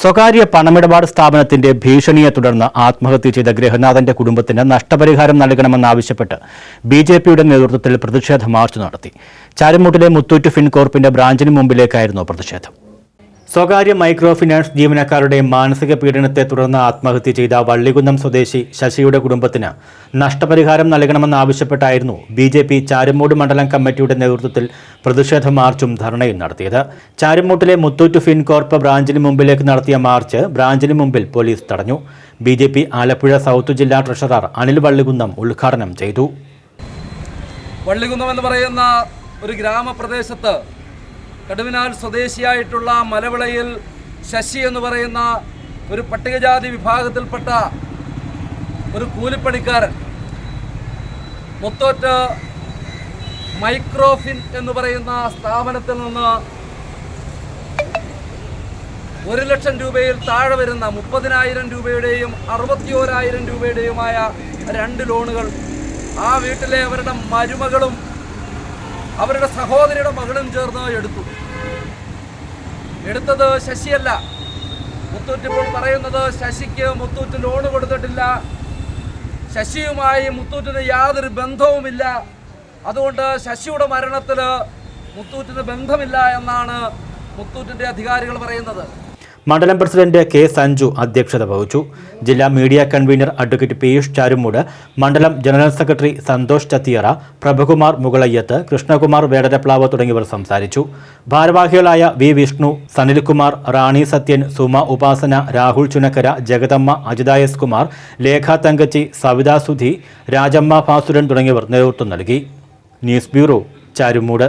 സ്വകാര്യ പണമിടപാട് സ്ഥാപനത്തിന്റെ ഭീഷണിയെ തുടർന്ന് ആത്മഹത്യ ചെയ്ത ഗൃഹനാഥന്റെ കുടുംബത്തിന് നഷ്ടപരിഹാരം നൽകണമെന്നാവശ്യപ്പെട്ട് ബി ജെ പിയുടെ നേതൃത്വത്തിൽ പ്രതിഷേധ മാർച്ച് നടത്തി. ചാരമൂട്ടിലെ മുത്തൂറ്റ് ഫിൻകോർപ്പിന്റെ ബ്രാഞ്ചിന് മുമ്പിലേക്കായിരുന്നു പ്രതിഷേധം. സ്വകാര്യ മൈക്രോ ഫിനാൻസ് ജീവനക്കാരുടെ മാനസിക പീഡനത്തെ തുടർന്ന് ആത്മഹത്യ ചെയ്ത വള്ളികുന്നം സ്വദേശി ശശിയുടെ കുടുംബത്തിന് നഷ്ടപരിഹാരം നൽകണമെന്നാവശ്യപ്പെട്ടായിരുന്നു ബി ജെ പി ചാരുമൂട് മണ്ഡലം കമ്മിറ്റിയുടെ നേതൃത്വത്തിൽ പ്രതിഷേധ മാർച്ചും ധർണയും നടത്തിയത്. ചാരുമൂട്ടിലെ മുത്തൂറ്റ് ഫിൻകോർപ്പ് ബ്രാഞ്ചിന് മുമ്പിലേക്ക് നടത്തിയ മാർച്ച് ബ്രാഞ്ചിന് മുമ്പിൽ പോലീസ് തടഞ്ഞു. B J P Alappuzha south ജില്ലാ ട്രഷറർ അനിൽ വള്ളികുന്നം ഉദ്ഘാടനം ചെയ്തു. വള്ളികുന്നം എന്ന് പറയുന്ന ഒരു ഗ്രാമപ്രദേശത്ത് കടുവിനാൽ സ്വദേശിയായിട്ടുള്ള മലവിളയിൽ ശശി എന്ന് പറയുന്ന ഒരു പട്ടികജാതി വിഭാഗത്തിൽപ്പെട്ട ഒരു കൂലിപ്പണിക്കാരൻ. മുത്തോറ്റ് മൈക്രോഫിൻ എന്ന് പറയുന്ന സ്ഥാപനത്തിൽ നിന്ന് ഒരു ലക്ഷം രൂപയിൽ താഴെ വരുന്ന മുപ്പതിനായിരം രൂപയുടെയും അറുപത്തിയോരായിരം രൂപയുടെയുമായ രണ്ട് ലോണുകൾ ആ വീട്ടിലെ അവരുടെ മരുമകളും അവരുടെ സഹോദരിയുടെ മകളും ചേർന്ന് എടുത്തു. എടുത്തത് ശശിയല്ല. മുത്തൂറ്റ് ഇപ്പോൾ പറയുന്നത് ശശിക്ക് മുത്തൂറ്റ് ലോണ് കൊടുത്തിട്ടില്ല. ശശിയുമായി മുത്തൂറ്റിന് യാതൊരു ബന്ധവുമില്ല. അതുകൊണ്ട് ശശിയുടെ മരണത്തിൽ മുത്തൂറ്റിന് ബന്ധമില്ല എന്നാണ് മുത്തൂറ്റിന്റെ അധികാരികൾ പറയുന്നത്. മണ്ഡലം പ്രസിഡന്റ് കെ സഞ്ജു അധ്യക്ഷത വഹിച്ചു. ജില്ലാ media convener advocate Piyush Charummood മണ്ഡലം ജനറൽ സെക്രട്ടറി സന്തോഷ് ചത്തിയറ പ്രഭുകുമാർ മുകളയ്യത്ത് കൃഷ്ണകുമാർ വേടരപ്ലാവ് തുടങ്ങിയവർ സംസാരിച്ചു. ഭാരവാഹികളായ വി വിഷ്ണു സനിൽകുമാർ റാണി സത്യൻ സുമ ഉപാസന രാഹുൽ ചുനക്കര ജഗദമ്മ അജിത എസ് കുമാർ ലേഖ തങ്കച്ചി സവിതാസുധി രാജമ്മ ഭാസുരൻ തുടങ്ങിയവർ നേതൃത്വം നൽകി. News bureau Charummood.